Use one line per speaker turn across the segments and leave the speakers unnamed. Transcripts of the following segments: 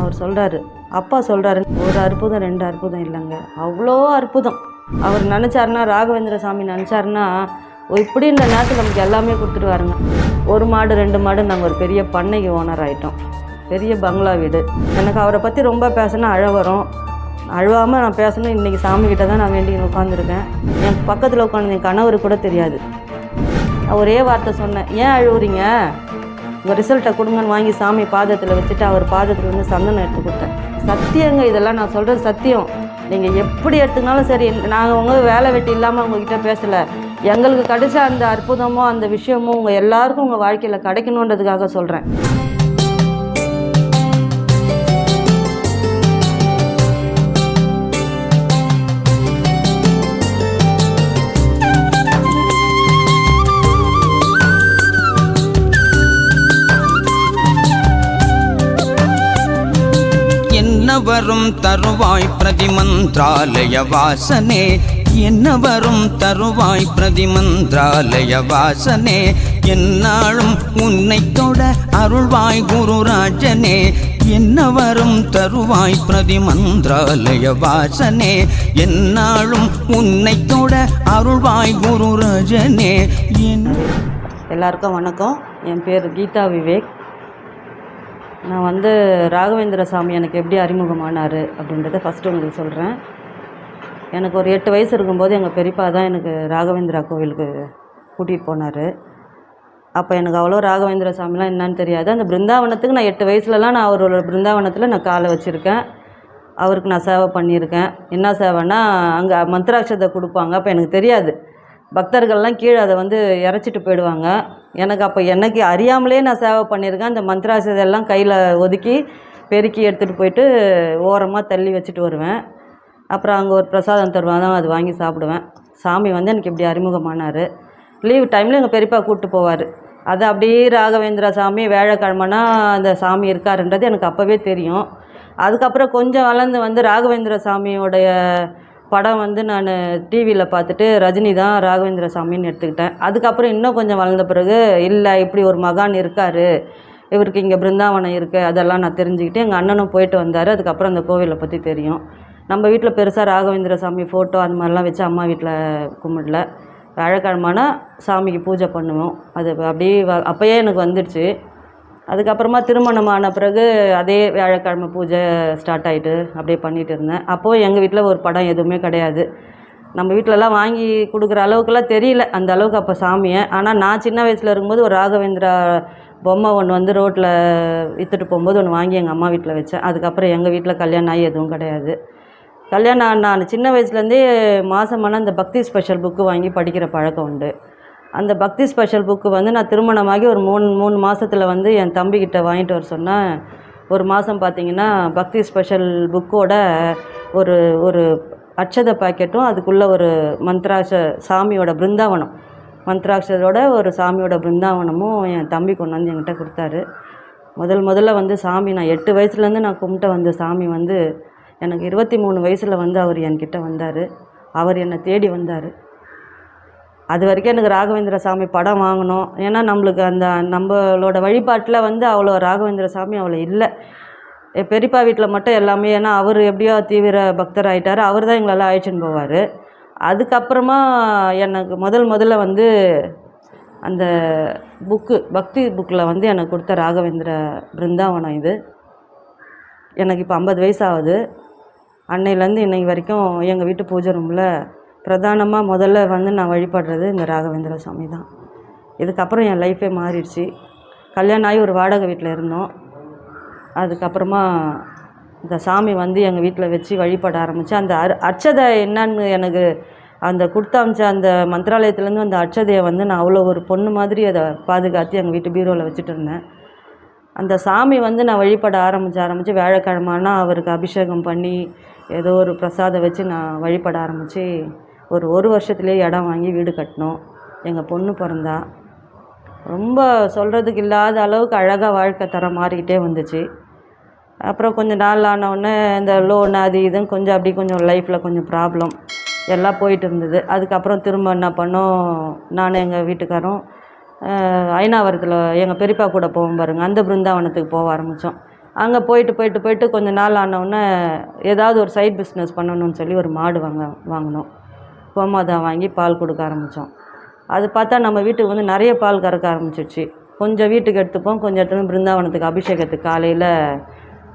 அவர் சொல்கிறாரு அப்பா சொல்கிறாரு ஒரு அற்புதம் ரெண்டு அற்புதம் இல்லைங்க. அவ்வளோ அற்புதம். அவர் நினச்சாருன்னா ராகவேந்திர சாமி நினச்சாருன்னா இப்படி இந்த நேரத்தில் நமக்கு எல்லாமே கொடுத்துருவாருங்க. ஒரு மாடு ரெண்டு மாடு நாங்கள் ஒரு பெரிய பண்ணைக்கு ஓனர் ஆகிட்டோம் பெரிய பங்களா வீடு. எனக்கு அவரை பற்றி ரொம்ப பேசினா அழ வரும். அழுவாமல் நான் பேசணும். இன்றைக்கி சாமிக்கிட்ட தான் நான் வேண்டி உட்காந்துருக்கேன் என் பக்கத்தில் உட்காந்து என் கணவர் கூட தெரியாது. ஒரே வார்த்தை சொன்னேன் ஏன் அழுவுறீங்க? உங்கள் ரிசல்ட்டை கொடுங்கன்னு வாங்கி சாமி பாதத்தில் வச்சுட்டு அவர் பாதத்தில் வந்து சந்தனம் எடுத்து கொடுத்தேன். சத்தியங்க இதெல்லாம் நான் சொல்கிறது சத்தியம். நீங்கள் எப்படி எடுத்துக்கினாலும் சரி நாங்கள் உங்கள் வேலை வெட்டி இல்லாமல் உங்ககிட்ட பேசலை. எங்களுக்கு கிடைச்ச அந்த அற்புதமோ அந்த விஷயமோ உங்கள் எல்லாருக்கும் உங்கள் வாழ்க்கையில் கிடைக்கணுன்றதுக்காக சொல்கிறேன்
என்ன வரும் தருவாய் பிரதிமந்திராலய வாசனே? என்ன வரும் தருவாய் பிரதிமந்திராலய வாசனே? என்னாலும் உன்னை தொட அருள்வாய் குருராஜனே. என்ன வரும் தருவாய் பிரதிமந்திராலய வாசனே? என்னாலும் உன்னை தொட அருள்வாய் குருராஜனே. என்
எல்லாருக்கும் வணக்கம். என் பேர் கீதா விவேக். நான் வந்து ராகவேந்திர சாமி எனக்கு எப்படி அறிமுகமானார் அப்படின்றத ஃபஸ்ட்டு உங்களுக்கு சொல்கிறேன் எனக்கு ஒரு எட்டு வயசு இருக்கும்போது எங்கள் பெரியப்பா தான் எனக்கு ராகவேந்திரா கோவிலுக்கு கூட்டிகிட்டு போனார். அப்போ எனக்கு அவ்வளோ ராகவேந்திர சாமிலாம் என்னன்னு தெரியாது. அந்த பிருந்தாவனத்துக்கு நான் எட்டு வயசுலலாம் நான் அவரோட பிருந்தாவனத்தில் நான் காலை வச்சுருக்கேன். அவருக்கு நான் சேவை பண்ணியிருக்கேன். என்ன சேவைன்னா அங்கே மந்திராட்சத்தை கொடுப்பாங்க. அப்போ எனக்கு தெரியாது. பக்தர்கள்லாம் கீழே அதை வந்து இறச்சிட்டு போயிடுவாங்க. எனக்கு அப்போ எனக்கு அறியாமலே நான் சேவை பண்ணியிருக்கேன் அந்த மந்திராட்சத்தை இதெல்லாம் கையில் ஒதுக்கி பெருக்கி எடுத்துகிட்டு போயிட்டு ஓரமாக தள்ளி வச்சுட்டு வருவேன். அப்புறம் அங்கே ஒரு பிரசாதம் தருவாங்க அது வாங்கி சாப்பிடுவேன். சாமி வந்து எனக்கு இப்படி அறிமுகமானார். லீவ் டைமில் எங்கள் பெரியப்பா கூப்பிட்டு போவார். அது அப்படியே ராகவேந்திரா சாமி வேலைக்கிழமைனா அந்த சாமி இருக்காருன்றது எனக்கு அப்போவே தெரியும். அதுக்கப்புறம் கொஞ்சம் வளர்ந்து வந்து ராகவேந்திர சாமியோடைய படம் வந்து நான் டிவியில் பார்த்துட்டு ரஜினி தான் ராகவேந்திர சாமின்னு எடுத்துக்கிட்டேன். அதுக்கப்புறம் இன்னும் கொஞ்சம் வளர்ந்த பிறகு இல்லை இப்படி ஒரு மகான் இருக்கார் இவருக்கு இங்கே பிருந்தாவனம் இருக்குது அதெல்லாம் நான் தெரிஞ்சுக்கிட்டு எங்கள் அண்ணனும் போயிட்டு வந்தார். அதுக்கப்புறம் அந்த கோவிலை பற்றி தெரியும். நம்ம வீட்டில் பெருசாக ராகவேந்திர சாமி ஃபோட்டோ அந்த மாதிரிலாம் வச்சு அம்மா வீட்டில் கும்பிடல. வியாழக்கிழமைனா சாமிக்கு பூஜை பண்ணுவோம். அது அப்படியே அப்போயே எனக்கு வந்துடுச்சு. அதுக்கப்புறமா திருமணம் ஆன பிறகு அதே வியாழக்கிழமை பூஜை ஸ்டார்ட் ஆகிட்டு அப்படியே பண்ணிகிட்டு இருந்தேன். அப்போது எங்கள் வீட்டில் ஒரு படம் எதுவுமே கிடையாது. நம்ம வீட்டிலலாம் வாங்கி கொடுக்குற அளவுக்குலாம் தெரியல அந்த அளவுக்கு அப்போ சாமியை. ஆனால் நான் சின்ன வயசில் இருக்கும்போது ஒரு ராகவேந்திரா பொம்மை ஒன்று வந்து ரோட்டில் விற்றுட்டு போகும்போது ஒன்று வாங்கி எங்கள் அம்மா வீட்டில் வச்சேன். அதுக்கப்புறம் எங்கள் வீட்டில் கல்யாணம் ஆகி எதுவும் கிடையாது. கல்யாணம் நான் சின்ன வயசுலேருந்தே மாதமான அந்த பக்தி ஸ்பெஷல் புக்கு வாங்கி படிக்கிற பழக்கம் உண்டு. அந்த பக்தி ஸ்பெஷல் புக்கு வந்து நான் திருமணமாகி ஒரு மூணு மூணு மாதத்தில் வந்து என் தம்பிக்கிட்ட வாங்கிட்டு வர சொன்னேன். ஒரு மாதம் பார்த்தீங்கன்னா பக்தி ஸ்பெஷல் புக்கோட ஒரு ஒரு அட்சத பாக்கெட்டும் அதுக்குள்ளே ஒரு மந்த்ராட்ச சாமியோட பிருந்தாவனம். மந்த்ராட்சரோட ஒரு சாமியோட பிருந்தாவனமும் என் தம்பி கொண்டு வந்து என்கிட்ட கொடுத்தாரு. முதல் முதல்ல வந்து சாமி நான் எட்டு வயசுலேருந்து நான் கும்பிட்ட வந்த சாமி வந்து எனக்கு இருபத்தி மூணு வயசில் வந்து அவர் என்கிட்ட வந்தார். அவர் என்னை தேடி வந்தார். அது வரைக்கும் எனக்கு ராகவேந்திர சாமி படம் வாங்கணும். ஏன்னா நம்மளுக்கு அந்த நம்மளோட வழிபாட்டில் வந்து அவ்வளோ ராகவேந்திர சாமி அவ்வளோ இல்லை. என் பெரியப்பா வீட்டில் மட்டும் எல்லாமே ஏன்னா அவர் எப்படியோ தீவிர பக்தர் ஆயிட்டார் அவர் தான் எங்களெல்லாம் அழைச்சின்னு போவார். அதுக்கப்புறமா எனக்கு முதல் முதல்ல வந்து அந்த புக்கு பக்தி புக்கில் வந்து எனக்கு கொடுத்த ராகவேந்திர பிருந்தாவனம் இது. எனக்கு இப்போ ஐம்பது வயசு ஆகுது. அன்னையிலேருந்து இன்னைக்கு வரைக்கும் எங்கள் வீட்டு பூஜை ரூமில் பிரதானமாக முதல்ல வந்து நான் வழிபடுறது இந்த ராகவேந்திர சாமி தான். இதுக்கப்புறம் என் லைஃபே மாறிடுச்சு. கல்யாணம் ஆகி ஒரு வாடகை வீட்டில் இருந்தோம். அதுக்கப்புறமா இந்த சாமி வந்து எங்கள் வீட்டில் வச்சு வழிபட ஆரம்பித்து அந்த அர் அர்ச்சதை என்னன்னு எனக்கு அந்த கொடுத்தாமிச்ச அந்த மந்திராலயத்துலேருந்து அந்த அர்ச்சதையை வந்து நான் அவ்வளோ ஒரு பொண்ணு மாதிரி அதை பாதுகாத்து எங்கள் வீட்டு பீரோவில் வச்சுட்டு இருந்தேன். அந்த சாமி வந்து நான் வழிபட ஆரம்பித்து ஆரம்பித்து வியாழக்கிழமைனா அவருக்கு அபிஷேகம் பண்ணி ஏதோ ஒரு பிரசாதம் வச்சு நான் வழிபட ஆரம்பித்து ஒரு ஒரு வருஷத்துலேயே இடம் வாங்கி வீடு கட்டினோம். எங்கள் பொண்ணு பிறந்தா. ரொம்ப சொல்கிறதுக்கு இல்லாத அளவுக்கு அழகாக வாழ்க்கை தரம் மாறிக்கிட்டே வந்துச்சு. அப்புறம் கொஞ்சம் நாள் ஆனவுடனே இந்த லோன் அது இதுன்னு கொஞ்சம் அப்படி கொஞ்சம் லைஃப்பில் கொஞ்சம் ப்ராப்ளம் எல்லாம் போயிட்டு இருந்தது. அதுக்கப்புறம் திரும்ப என்ன பண்ணோம்? நான் எங்கள் வீட்டுக்காரும் ஐநாவரத்தில் எங்கள் பெரியப்பா கூட போவோம் பாருங்கள் அந்த பிருந்தாவனத்துக்கு போக ஆரம்பித்தோம் அங்கே போயிட்டு போயிட்டு போயிட்டு கொஞ்ச நாள் ஆனவுடனே ஏதாவது ஒரு சைட் பிஸ்னஸ் பண்ணணும்னு சொல்லி ஒரு மாடு வாங்க வாங்கினோம். கோமாதா வாங்கி பால் கொடுக்க ஆரம்பித்தோம் அது பார்த்தா நம்ம வீட்டுக்கு வந்து நிறைய பால் கறக்க ஆரம்பிச்சிச்சு. கொஞ்சம் வீட்டுக்கு எடுத்துப்போம். கொஞ்சம் எடுத்துன்னு வந்து பிருந்தாவனத்துக்கு அபிஷேகத்துக்கு காலையில்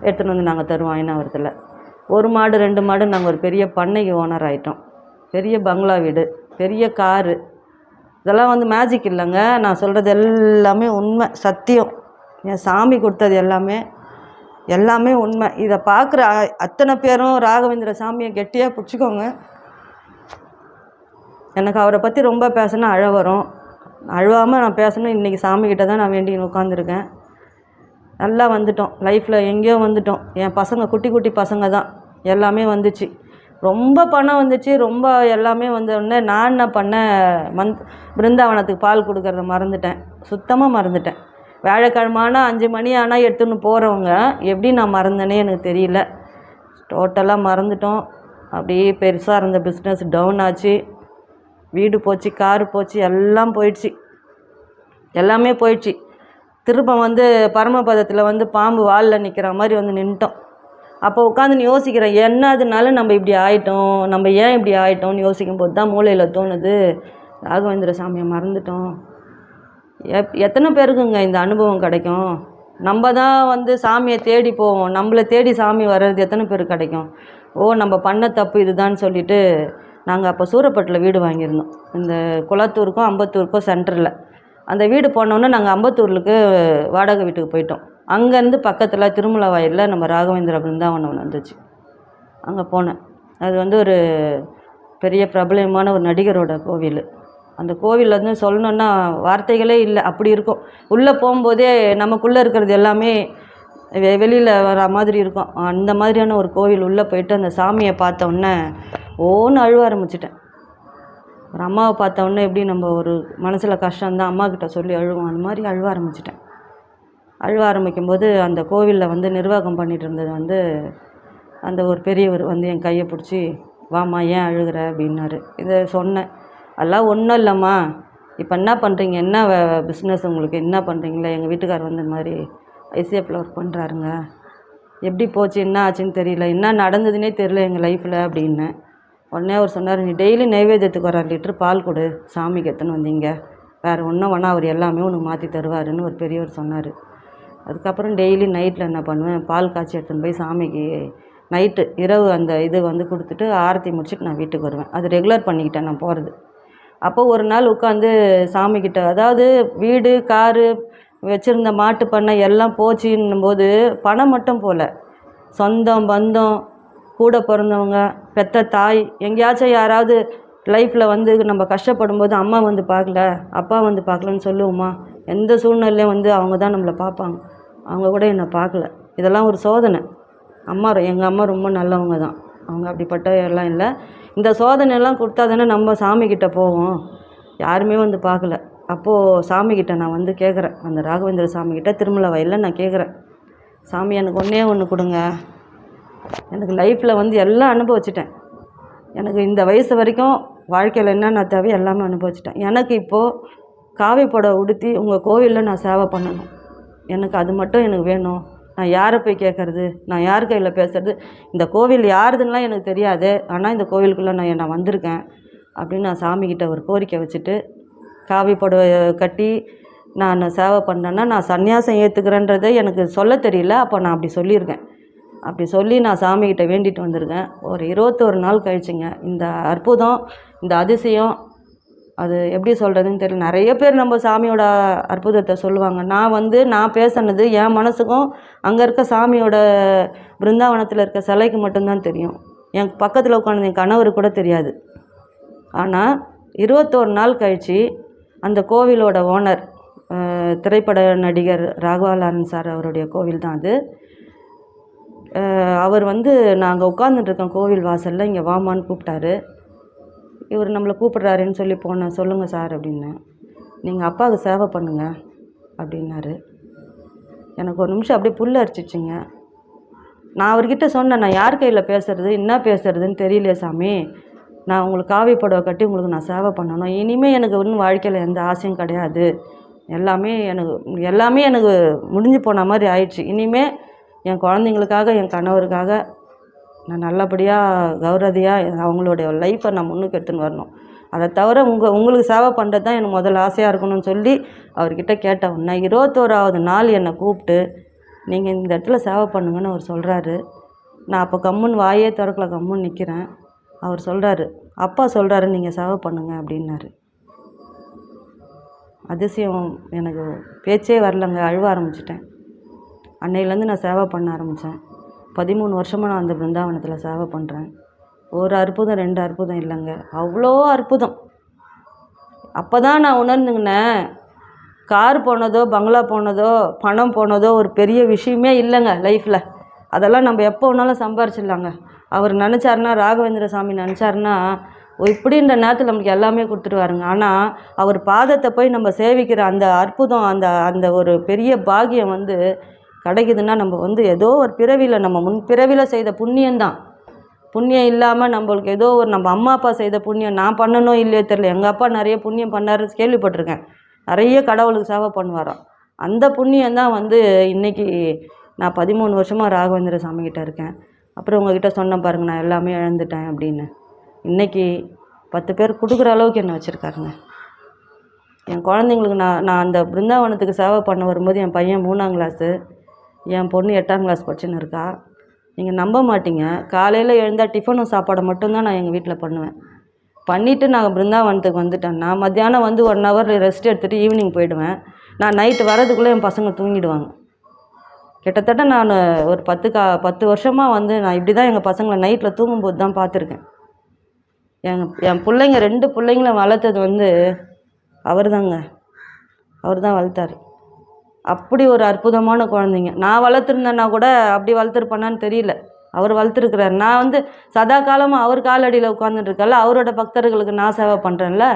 எடுத்துன்னு வந்து நாங்கள் தருவோம் ஐநாவரத்தில் ஒரு மாடு ரெண்டு மாடு நாங்கள் ஒரு பெரிய பண்ணைக்கு ஓனர் ஆகிட்டோம் பெரிய பங்களா வீடு பெரிய காரு. இதெல்லாம் வந்து மேஜிக் இல்லைங்க. நான் சொல்கிறது எல்லாமே உண்மை சத்தியம். என் சாமி கொடுத்தது எல்லாமே எல்லாமே உண்மை. இதை பார்க்குற அத்தனை பேரும் ராகவேந்திர சாமியை கெட்டியாக பிடிச்சிக்கோங்க. எனக்கு அவரை பற்றி ரொம்ப பேசினா அழ வரும். அழுவாமல் நான் பேசணும். இன்றைக்கி சாமிக்கிட்ட தான் நான் வேண்டி உட்காந்துருக்கேன் நல்லா வந்துட்டோம். லைஃப்பில் எங்கேயோ வந்துட்டோம். என் பசங்க குட்டி குட்டி பசங்க தான். எல்லாமே வந்துச்சு. ரொம்ப பணம் வந்துச்சு. ரொம்ப எல்லாமே வந்தோடனே நான் என்ன பண்ணேன் மந்த் பிருந்தாவனத்துக்கு பால் கொடுக்கறத மறந்துட்டேன். சுத்தமாக மறந்துட்டேன். வியாழக்கிழமை ஆனால் அஞ்சு மணி ஆனால் எடுத்துன்னு போகிறவங்க எப்படி நான் மறந்தேனே எனக்கு தெரியல. டோட்டலாக மறந்துட்டோம். அப்படியே பெருசாக இருந்த பிஸ்னஸ் டவுன் ஆச்சு. வீடு போச்சு காரு போச்சு எல்லாம் போயிடுச்சு. எல்லாமே போயிடுச்சு. திரும்ப வந்து பரமபதத்தில் வந்து பாம்பு வாலில் நிற்கிற மாதிரி வந்து நின்ட்டோம். அப்போ உட்காந்து யோசிக்கிறேன் என்னதுனால நம்ம இப்படி ஆயிட்டோம்? நம்ம ஏன் இப்படி ஆயிட்டோம்னு யோசிக்கும் போது தான் மூளையில் தோணுது. ராகவேந்திர சாமியை மறந்துட்டோம். எப் எத்தனை பேருக்குங்க இந்த அனுபவம் கிடைக்கும்? நம்ம தான் வந்து சாமியை தேடி போவோம். நம்மளை தேடி சாமி வர்றது எத்தனை பேருக்கு கிடைக்கும்? ஓ நம்ம பண்ண தப்பு இதுதான்னு சொல்லிட்டு நாங்கள் அப்போ சூரப்பட்டில் வீடு வாங்கியிருந்தோம். இந்த குளத்தூருக்கும் அம்பத்தூருக்கும் சென்டரில் அந்த வீடு போனோன்னே நாங்கள் அம்பத்தூருக்கு வாடகை வீட்டுக்கு போயிட்டோம். அங்கேருந்து பக்கத்தில் திருமலா வாயிலில் நம்ம ராகவேந்திர பிருந்தாவனம் வந்துச்சு. அங்கே போனேன். அது வந்து ஒரு பெரிய பிரபலமான ஒரு நடிகரோட கோவில். அந்த கோவிலில் வந்து சொல்லணுன்னா வார்த்தைகளே இல்லை. அப்படி இருக்கும். உள்ளே போகும்போதே நமக்குள்ளே இருக்கிறது எல்லாமே வெளியில் வர மாதிரி இருக்கும். அந்த மாதிரியான ஒரு கோவில் உள்ளே போயிட்டு அந்த சாமியை பார்த்த ஓன்னு அழுவ ஆரம்பிச்சிட்டேன். ஒரு அம்மாவை பார்த்தோன்னே எப்படி நம்ம ஒரு மனசில் கஷ்டம் தான் அம்மாக்கிட்ட சொல்லி அழுவோம். அந்த மாதிரி அழுவ ஆரம்பிச்சிட்டேன். அழுவ ஆரம்பிக்கும்போது அந்த கோவிலில் வந்து நிர்வாகம் பண்ணிகிட்டு இருந்தது வந்து அந்த ஒரு பெரியவர் வந்து என் கையை பிடிச்சி வாம்மா ஏன் அழுகிற? அப்படின்னாரு. இதை சொன்னேன். அதெல்லாம் ஒன்றும் இல்லைம்மா. இப்போ என்ன பண்ணுறீங்க என்ன பிஸ்னஸ் உங்களுக்கு? என்ன பண்ணுறீங்களே எங்கள் வீட்டுக்கார் வந்து இந்த மாதிரி ஐசிஎஃப்பில் ஒர்க் பண்ணுறாருங்க எப்படி போச்சு? என்ன ஆச்சுன்னு தெரியல. என்ன நடந்ததுன்னே தெரியல எங்கள் லைஃப்பில் அப்படின்னேன். உடனே அவர் சொன்னார் நீ டெய்லி நைவேத்தியத்துக்கு ஒரு அரை லிட்டர் பால் கொடு சாமிக்கு எடுத்துன்னு வந்தீங்க. வேறு ஒன்றும் வேணால் அவர் எல்லாமே உனக்கு மாற்றி தருவாருன்னு ஒரு பெரியவர் சொன்னார். அதுக்கப்புறம் டெய்லி நைட்டில் என்ன பண்ணுவேன் பால் காய்ச்சி எடுத்துன்னு போய் சாமிக்கு நைட்டு இரவு அந்த இது வந்து கொடுத்துட்டு ஆரத்தி முடிச்சுட்டு நான் வீட்டுக்கு வருவேன். அது ரெகுலர் பண்ணிக்கிட்டேன் நான் போகிறது அப்போ ஒரு நாள் உட்காந்து சாமிக்கிட்ட அதாவது வீடு காரு வச்சுருந்த மாட்டு பண்ணை எல்லாம் போச்சுன்னும் போது பணம் மட்டும் போகல சொந்தம் பந்தம் கூட பிறந்தவங்க பெத்த தாய் எங்கேயாச்சும் யாராவது லைஃப்பில் வந்து நம்ம கஷ்டப்படும் போது அம்மா வந்து பார்க்கல அப்பா வந்து பார்க்கலன்னு சொல்லுவோமா? எந்த சூழ்நிலையும் வந்து அவங்க தான் நம்மளை பார்ப்பாங்க. அவங்க கூட என்னை பார்க்கல. இதெல்லாம் ஒரு சோதனை. அம்மா எங்கள் அம்மா ரொம்ப நல்லவங்க தான். அவங்க அப்படிப்பட்ட எல்லாம் இல்லை. இந்த சோதனையெல்லாம் கொடுத்தா தானே நம்ம சாமிக்கிட்ட போவோம். யாருமே வந்து பார்க்கல. அப்போது சாமிக்கிட்ட நான் வந்து கேட்குறேன். அந்த ராகவேந்திர சாமிக்கிட்ட திருமலை வயலில் நான் கேட்குறேன். சாமி எனக்கு ஒன்றே ஒன்று கொடுங்க. எனக்கு லைஃப்பில் வந்து எல்லாம் அனுபவிச்சிட்டேன். எனக்கு இந்த வயசு வரைக்கும் வாழ்க்கையில் என்னென்ன தேவையோ எல்லாமே அனுபவிச்சிட்டேன். எனக்கு இப்போது காவி புடவை உடுத்தி உங்கள் கோவிலில் நான் சேவை பண்ணணும். எனக்கு அது மட்டும் எனக்கு வேணும். நான் யாரை போய் கேட்குறது நான் யார் கையில் பேசுறது? இந்த கோவில் யாருதுன்னெலாம் எனக்கு தெரியாது. ஆனால் இந்த கோவிலுக்குள்ளே நான் நான் வந்திருக்கேன் அப்படின்னு நான் சாமிக்கிட்ட ஒரு கோரிக்கை வச்சுட்டு காவி புடவை கட்டி நான் சேவை பண்ணேன்னா நான் சன்னியாசம் ஏற்றுக்கிறேன்றதை எனக்கு சொல்ல தெரியல. அப்போ நான் அப்படி சொல்லியிருக்கேன். அப்படி சொல்லி நான் சாமிக்கிட்ட வேண்டிட்டு வந்திருக்கேன். ஒரு இருபத்தோரு நாள் கழிச்சுங்க. இந்த அற்புதம் இந்த அதிசயம் அது எப்படி சொல்கிறதுன்னு தெரியல. நிறைய பேர் நம்ம சாமியோட அற்புதத்தை சொல்லுவாங்க. நான் வந்து நான் பேசுனது என் மனசுக்கும் அங்கே இருக்க சாமியோட பிருந்தாவனத்தில் இருக்க சிலைக்கு மட்டும்தான் தெரியும். என் பக்கத்தில் உட்காந்து என் கணவர் கூட தெரியாது. ஆனால் இருபத்தோரு நாள் கழித்து அந்த கோவிலோட ஓனர் திரைப்பட நடிகர் ராகவாலாரன் சார் அவருடைய கோவில் தான் அது. அவர் வந்து நாங்கள் உட்காந்துட்டுருக்கோம் கோவில் வாசலில் இங்கே வாமான்னு கூப்பிட்டாரு. இவர் நம்மளை கூப்பிட்றாருன்னு சொல்லி போனேன் சொல்லுங்கள் சார் அப்படின்னேன் நீங்கள் அப்பாவுக்கு சேவை பண்ணுங்கள் அப்படின்னாரு. எனக்கு ஒரு நிமிஷம் அப்படியே புல் அரிச்சிச்சுங்க. நான் அவர்கிட்ட சொன்னேன் நான் யார் கையில் பேசுறது என்ன பேசுறதுன்னு தெரியலையே சாமி. நான் உங்களுக்கு காவி புடவை கட்டி உங்களுக்கு நான் சேவை பண்ணணும். இனிமேல் எனக்கு இன்னும் வாழ்க்கையில் எந்த ஆசையும் கிடையாது. எல்லாமே எனக்கு எல்லாமே எனக்கு முடிஞ்சு போன மாதிரி ஆயிடுச்சு. இனிமேல் என் குழந்தைங்களுக்காக என் கணவருக்காக நான் நல்லபடியாக கௌரதியாக அவங்களுடைய லைஃப்பை நான் முன்னுக்கு எடுத்துன்னு வரணும். அதை தவிர உங்கள் உங்களுக்கு சேவை பண்ணுறது தான் எனக்கு முதல் ஆசையாக இருக்கணும்னு சொல்லி அவர்கிட்ட கேட்டேன். உன்னை இருபத்தோராவது நாள் என்னை கூப்பிட்டு நீங்கள் இந்த இடத்துல சேவை பண்ணுங்கன்னு அவர் சொல்கிறாரு நான் அப்போ கம்முன்னு வாயே திறக்கல கம்முன்னு நிற்கிறேன் அவர் சொல்கிறாரு அப்பா சொல்கிறாரு நீங்கள் சேவை பண்ணுங்க அப்படின்னாரு. அதிசயம் எனக்கு பேச்சே வரலங்க அழுவ ஆரம்பிச்சிட்டேன். அன்னையிலேருந்து நான் சேவை பண்ண ஆரம்பித்தேன். பதிமூணு வருஷமாக நான் அந்த பிருந்தாவனத்தில் சேவை பண்ணுறேன். ஒரு அற்புதம் ரெண்டு அற்புதம் இல்லைங்க. அவ்வளோ அற்புதம். அப்போ தான் நான் உணர்ந்துங்கினேன் கார் போனதோ பங்களா போனதோ பணம் போனதோ ஒரு பெரிய விஷயமே இல்லைங்க லைஃப்பில். அதெல்லாம் நம்ம எப்போ வேணாலும் சம்பாரிச்சிடலாங்க. அவர் நினச்சாருன்னா ராகவேந்திர சாமி நினச்சாருன்னா இப்படின்ற நேரத்தில் நமக்கு எல்லாமே கொடுத்துருவாருங்க. ஆனால் அவர் பாதத்தை போய் நம்ம சேவிக்கிற அந்த அற்புதம் அந்த அந்த ஒரு பெரிய பாகியம் வந்து கிடைக்குதுன்னா நம்ம வந்து ஏதோ ஒரு பிறவியில் நம்ம முன் பிறவியில் செய்த புண்ணியந்தான் புண்ணியம் இல்லாமல் நம்மளுக்கு ஏதோ ஒரு நம்ம அம்மா அப்பா செய்த புண்ணியம் நான் பண்ணணும் இல்லையோ தெரியல. எங்கள் அப்பா நிறைய புண்ணியம் பண்ணாருன்னு கேள்விப்பட்டிருக்கேன். நிறைய கடவுளுக்கு சேவை பண்ணுவாராம். அந்த புண்ணியம் தான் வந்து இன்றைக்கி நான் பதிமூணு வருஷமாக ராகவேந்திர சாமிக்கிட்ட இருக்கேன். அப்புறம் உங்ககிட்ட சொன்னேன் பாருங்க நான் எல்லாமே இழந்துட்டேன் அப்படின்னு. இன்றைக்கி பத்து பேர் கொடுக்குற அளவுக்கு என்ன வச்சுருக்காருங்க. என் குழந்தைங்களுக்கு நான் நான் அந்த பிருந்தாவனத்துக்கு சேவை பண்ண வரும்போது என் பையன் மூணாம் கிளாஸு என் பொண்ணு எட்டாம் கிளாஸ் படிச்சுன்னு இருக்கா. நீங்கள் நம்ப மாட்டீங்க. காலையில் எழுந்தால் டிஃபனும் சாப்பாடை மட்டும்தான் நான் எங்கள் வீட்டில் பண்ணுவேன். பண்ணிவிட்டு நான் பிருந்தாவனத்துக்கு வந்துட்டேன். நான் மத்தியானம் வந்து ஒன் ஹவர் ரெஸ்ட் எடுத்துகிட்டு ஈவினிங் போயிடுவேன். நான் நைட்டு வரதுக்குள்ளே என் பசங்க தூங்கிடுவாங்க. கிட்டத்தட்ட நான் ஒரு பத்து கா பத்து வருஷமாக வந்து நான் இப்படி தான் எங்கள் பசங்களை நைட்டில் தூங்கும்போது தான் பார்த்துருக்கேன். என் என் பிள்ளைங்க ரெண்டு பிள்ளைங்கள வளர்த்தது வந்து அவர் தாங்க அவர் தான் வளர்த்தாரு. அப்படி ஒரு அற்புதமான குழந்தைங்க. நான் வளர்த்துருந்தேன்னா கூட அப்படி வளர்த்துருப்பேனான்னு தெரியல. அவர் வளர்த்துருக்குறாரு. நான் வந்து சதா காலமாக அவர் காலடியில் உட்காந்துட்டுருக்கல அவரோட பக்தர்களுக்கு நான் சேவை பண்ணுறேன்ல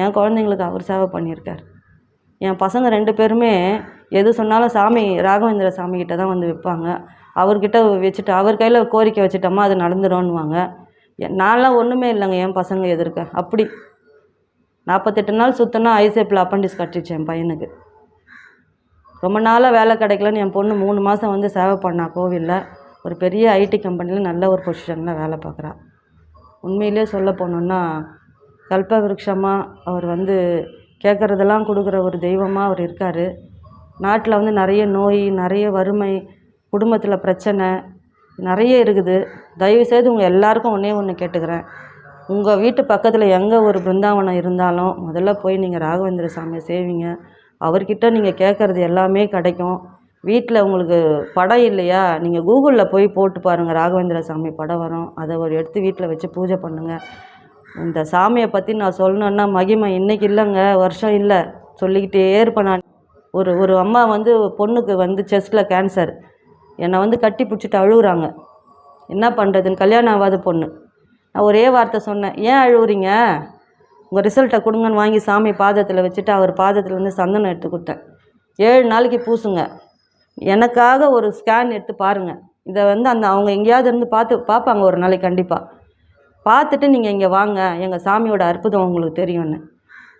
என் குழந்தைங்களுக்கு அவர் சேவை பண்ணியிருக்கார். என் பசங்க ரெண்டு பேருமே எது சொன்னாலும் சாமி ராகவேந்திர சாமி கிட்ட தான் வந்து விற்பாங்க. அவர்கிட்ட வச்சுட்டு அவர் கையில் கோரிக்கை வச்சுட்டோமா அது நடந்துடும்னுவாங்க நான்லாம் ஒன்றுமே இல்லைங்க என் பசங்க எதிர்க்க. அப்படி நாற்பத்தெட்டு நாள் சுற்றினா ஐசேப்பில் அப்பண்டிஸ் கட்டிச்சு என் பையனுக்கு. ரொம்ப நாளாக வேலை கிடைக்கலன்னு என் பொண்ணு மூணு மாதம் வந்து சேவை பண்ணா கோவிலில். ஒரு பெரிய ஐடி கம்பெனியில் நல்ல ஒரு பொசிஷனில் வேலை பார்க்குறா. உண்மையிலே சொல்ல போனோன்னா கல்ப விருட்சமாக அவர் வந்து கேட்குறதெல்லாம் கொடுக்குற ஒரு தெய்வமாக அவர் இருக்கார். நாட்டில் வந்து நிறைய நோய் நிறைய வறுமை குடும்பத்தில் பிரச்சனை நிறைய இருக்குது. தயவுசெய்து உங்கள் எல்லாருக்கும் ஒன்றே ஒன்று கேட்டுக்கிறேன். உங்கள் வீட்டு பக்கத்தில் எங்கே ஒரு பிருந்தாவனம் இருந்தாலும் முதல்ல போய் நீங்கள் ராகவேந்திர சாமியை சேவிங்க. அவர்கிட்ட நீங்கள் கேட்குறது எல்லாமே கிடைக்கும். வீட்டில் உங்களுக்கு படம் இல்லையா? நீங்கள் கூகுளில் போய் போட்டு பாருங்கள் ராகவேந்திர சாமி படம் வரும். அதை ஒரு எடுத்து வீட்டில் வச்சு பூஜை பண்ணுங்கள் இந்த சாமியை பற்றி நான் சொல்லணுன்னா மகிமை இன்னைக்கு இல்லைங்க. வருஷம் இல்லை. சொல்லிக்கிட்டே இருப்பேன் நான். ஒரு ஒரு அம்மா வந்து பொண்ணுக்கு வந்து செஸ்ட்டில் கேன்சர் என்னை வந்து கட்டி பிடிச்சிட்டு அழுகுறாங்க. என்ன பண்ணுறதுன்னு கல்யாணம் ஆகாத பொண்ணு. நான் ஒரே வார்த்தை சொன்னேன். ஏன் அழுகுறீங்க உங்கள் ரிசல்ட்டை கொடுங்கன்னு வாங்கி சாமி பாதத்தில் வச்சுட்டு அவர் பாதத்தில் இருந்து சந்தனம் எடுத்து கொடுத்தேன். ஏழு நாளைக்கு பூசுங்க. எனக்காக ஒரு ஸ்கேன் எடுத்து பாருங்கள் இதை வந்து அந்த அவங்க எங்கேயாவது இருந்து பார்த்து பார்ப்பாங்க ஒரு நாளைக்கு கண்டிப்பாக பார்த்துட்டு நீங்கள் இங்கே வாங்க. எங்கள் சாமியோட அற்புதம் உங்களுக்கு தெரியும்னு.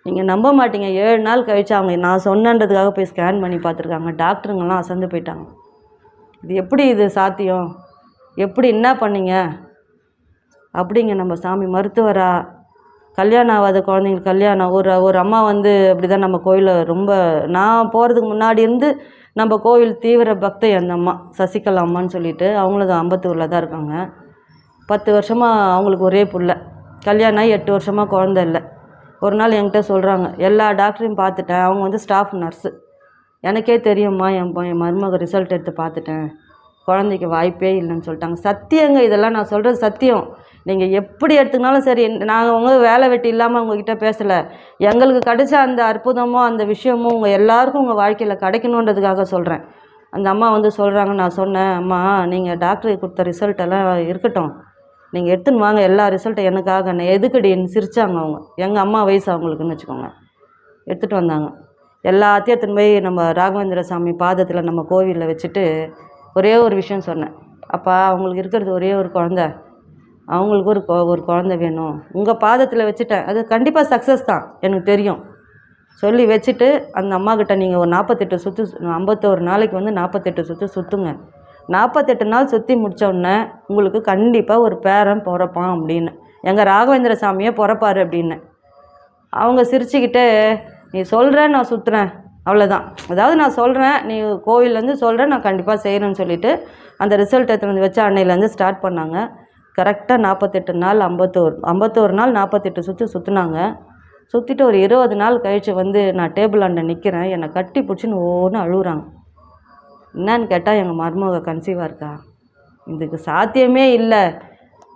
நீங்கள் நம்ப மாட்டீங்க. ஏழு நாள் கழிச்சு அவங்க நான் சொன்னன்றதுக்காக போய் ஸ்கேன் பண்ணி பார்த்துருக்காங்க. டாக்டருங்கெல்லாம் அசந்து போயிட்டாங்க. இது எப்படி இது சாத்தியம்? எப்படி என்ன பண்ணீங்க? அப்படிங்க நம்ம சாமி மருத்துவரா கல்யாணம் ஆகாத குழந்தைங்களுக்கு கல்யாணம். ஒரு ஒரு அம்மா வந்து அப்படி தான் நம்ம கோயிலில் ரொம்ப நான் போகிறதுக்கு முன்னாடி இருந்து நம்ம கோவில் தீவிர பக்தை அந்த அம்மா சசிகலா அம்மான்னு சொல்லிட்டு அவங்களும் அம்பத்தூரில் தான் இருக்காங்க. பத்து வருஷமாக அவங்களுக்கு ஒரே புள்ள. கல்யாணம் ஆகி எட்டு வருஷமாக குழந்த இல்லை. ஒரு நாள் என்கிட்ட சொல்கிறாங்க எல்லா டாக்டரையும் பார்த்துட்டேன். அவங்க வந்து ஸ்டாஃப் நர்ஸு எனக்கே தெரியும்மா என் என் மருமக ரிசல்ட் எடுத்து பார்த்துட்டேன். குழந்தைக்கு வாய்ப்பே இல்லைன்னு சொல்லிட்டாங்க. சத்தியங்க இதெல்லாம் நான் சொல்கிறது சத்தியம். நீங்கள் எப்படி எடுத்துக்கினாலும் சரி நாங்கள் உங்கள் வேலை வெட்டி இல்லாமல் உங்ககிட்ட பேசலை. எங்களுக்கு கிடைச்ச அந்த அற்புதமோ அந்த விஷயமோ உங்கள் எல்லாருக்கும் உங்கள் வாழ்க்கையில் கிடைக்கணுன்றதுக்காக சொல்கிறேன் அந்த அம்மா வந்து சொல்கிறாங்க நான் சொன்னேன் அம்மா நீங்கள் டாக்டருக்கு கொடுத்த ரிசல்ட் எல்லாம் இருக்கட்டும். நீங்கள் எடுத்துன்னு வாங்க எல்லா ரிசல்ட்டும் எனக்காக. நான் எதுக்கடின்னு சிரிச்சாங்க அவங்க. எங்கள் அம்மா வயசு அவங்களுக்குன்னு வச்சுக்கோங்க. எடுத்துகிட்டு வந்தாங்க. எல்லாத்தையும் எடுத்துன்னு போய் நம்ம ராகவேந்திர சாமி பாதத்தில் நம்ம கோவிலில் வச்சுட்டு ஒரே ஒரு விஷயம் சொன்னேன். அப்பா அவங்களுக்கு இருக்கிறது ஒரே ஒரு குழந்த. அவங்களுக்கு ஒரு கொ- ஒரு குழந்த வேணும். உங்கள் பாதத்தில் வச்சுட்டேன் அது கண்டிப்பாக சக்ஸஸ் தான் எனக்கு தெரியும். சொல்லி வச்சுட்டு அந்த அம்மாக்கிட்ட நீங்கள் ஒரு நாற்பத்தெட்டு சுற்று ஐம்பத்தோரு நாளைக்கு வந்து நாற்பத்தெட்டு சுற்று சுற்றுங்க நாற்பத்தெட்டு நாள் சுற்றி முடித்தோடனே உங்களுக்கு கண்டிப்பாக ஒரு பேரன் பிறப்பான் அப்படின்னு. எங்கள் ராகவேந்திர சாமியே பிறப்பாரு அப்படின்னு. அவங்க சிரிச்சுக்கிட்டு நீ சொல்கிறேன் நான் சுற்றுறேன் அவ்வளோதான் அதாவது நான் சொல்கிறேன் நீ கோவில்லேருந்து சொல்கிறேன் நான் கண்டிப்பாக செய்கிறேன்னு சொல்லிவிட்டு அந்த ரிசல்ட் எடுத்துகிட்டு வந்து வச்சு அன்னையிலேருந்து ஸ்டார்ட் பண்ணாங்க. கரெக்டாக நாற்பத்தெட்டு நாள் ஐம்பத்தோரு ஐம்பத்தோரு நாள் நாற்பத்தெட்டு சுற்று சுற்றுனாங்க சுற்றிட்டு ஒரு இருபது நாள் கழித்து வந்து நான் டேபிள் அண்டை நிற்கிறேன் என்னை கட்டி பிடிச்சின்னு ஒவ்வொன்று அழுகுறாங்க என்னன்னு கேட்டால் எங்கள் மருமக கன்சீவாக இருக்கா? இதுக்கு சாத்தியமே இல்லை.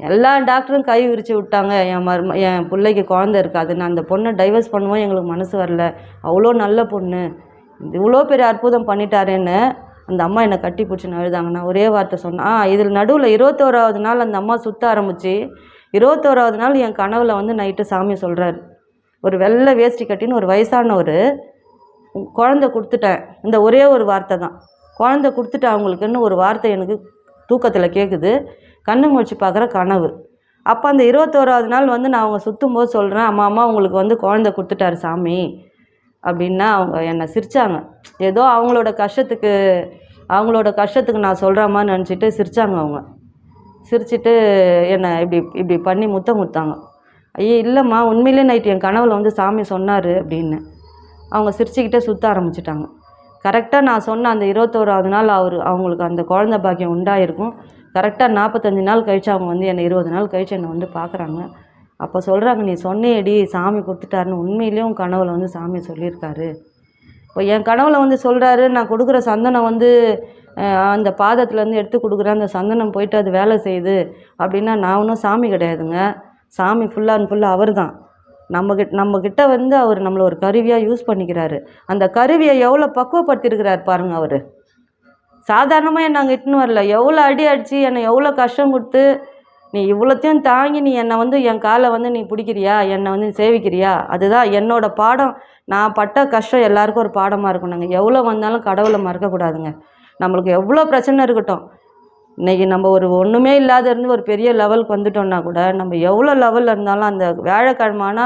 எல்லா டாக்டரும் கை விரித்து விட்டாங்க. என் மரும என் பிள்ளைக்கு குழந்த இருக்காது. நான் அந்த பொண்ணை டைவர்ஸ் பண்ணுவோம் எங்களுக்கு மனசு வரல. அவ்வளோ நல்ல பொண்ணு. இது இவ்வளோ பெரிய அற்புதம் பண்ணிட்டாரேன்னு அந்த அம்மா என்னை கட்டி பிடிச்சின்னு அழுதாங்கண்ணா ஒரே வார்த்தை சொன்னேன் ஆ இதில் நடுவில் இருபத்தோராவது நாள் அந்த அம்மா சுற்ற ஆரம்பிச்சு இருபத்தோராவது நாள் என் கனவுல வந்து நைட்டு சாமி சொல்கிறாரு ஒரு வெள்ளை வேஷ்டி கட்டின்னு ஒரு வயசானவர் குழந்தை கொடுத்துட்டேன். இந்த ஒரே ஒரு வார்த்தை தான். குழந்தை கொடுத்துட்டேன் அவங்களுக்குன்னு ஒரு வார்த்தை எனக்கு தூக்கத்தில் கேட்குது கண்ணு முழிச்சு பார்க்குற கனவு. அப்போ அந்த இருபத்தோராவது நாள் வந்து நான் அவங்க சுற்றும் போது சொல்கிறேன் அம்மா அம்மா உங்களுக்கு வந்து குழந்தை கொடுத்துட்டாரு சாமி. அப்படின்னா அவங்க என்னை சிரித்தாங்க ஏதோ அவங்களோட கஷ்டத்துக்கு அவங்களோட கஷ்டத்துக்கு நான் சொல்கிற மாதிரி நினச்சிட்டு சிரித்தாங்க அவங்க. சிரிச்சிட்டு என்னை இப்படி இப்படி பண்ணி முத்தம் கொடுத்தாங்க. ஐயோ இல்லைம்மா உண்மையிலே நைட்டு என் கனவில் வந்து சாமி சொன்னார் அப்படின்னு அவங்க சிரிச்சுக்கிட்டே சுற்ற ஆரம்பிச்சிட்டாங்க. கரெக்டாக நான் சொன்ன அந்த இருபத்தோராவது நாள் அவர் அவங்களுக்கு அந்த குழந்த பாக்கியம் உண்டாயிருக்கும். கரெக்டாக நாற்பத்தஞ்சு நாள் கழித்து அவங்க வந்து என்னை இருபது நாள் கழித்து என்னை வந்து பார்க்குறாங்க. அப்போ சொல்கிறாங்க நீ சொன்னேடி சாமி கொடுத்துட்டாருன்னு. உண்மையிலேயும் உன் கனவுல வந்து சாமி சொல்லியிருக்காரு. இப்போ என் கனவுல வந்து சொல்கிறாரு நான் கொடுக்குற சந்தனம் வந்து அந்த பாதத்துலேருந்து எடுத்து கொடுக்குறேன். அந்த சந்தனம் போயிட்டு அது வேலை செய்யுது. அப்படின்னா நான் ஒன்றும் சாமி கிடையாதுங்க. சாமி ஃபுல்லாக அண்ட் ஃபுல்லாக அவர் தான் நம்மக்கிட்ட நம்மக்கிட்ட வந்து அவர் நம்மளை ஒரு கருவியாக யூஸ் பண்ணிக்கிறாரு. அந்த கருவியை எவ்வளோ பக்குவப்படுத்தியிருக்கிறார் பாருங்கள் அவர். சாதாரணமாக என்னை அங்கே இட்டுன்னு வரல. எவ்வளோ அடி அடித்து என்னை எவ்வளோ கஷ்டம் கொடுத்து நீ இவ்வளோத்தையும் தாங்கி நீ என்னை வந்து என் காலை வந்து நீ பிடிக்கிறியா? என்னை வந்து நீ சேவிக்கிறியா? அதுதான் என்னோட பாடம். நான் பட்ட கஷ்டம் எல்லாருக்கும் ஒரு பாடமாக இருக்கணுங்க. எவ்வளோ வந்தாலும் கடவுளை மறக்கக்கூடாதுங்க. நம்மளுக்கு எவ்வளோ பிரச்சனை இருக்கட்டும். இன்றைக்கி நம்ம ஒரு ஒன்றுமே இல்லாத இருந்து ஒரு பெரிய லெவலுக்கு வந்துட்டோம்னா கூட நம்ம எவ்வளோ லெவலில் இருந்தாலும் அந்த வியாழக்கிழமானா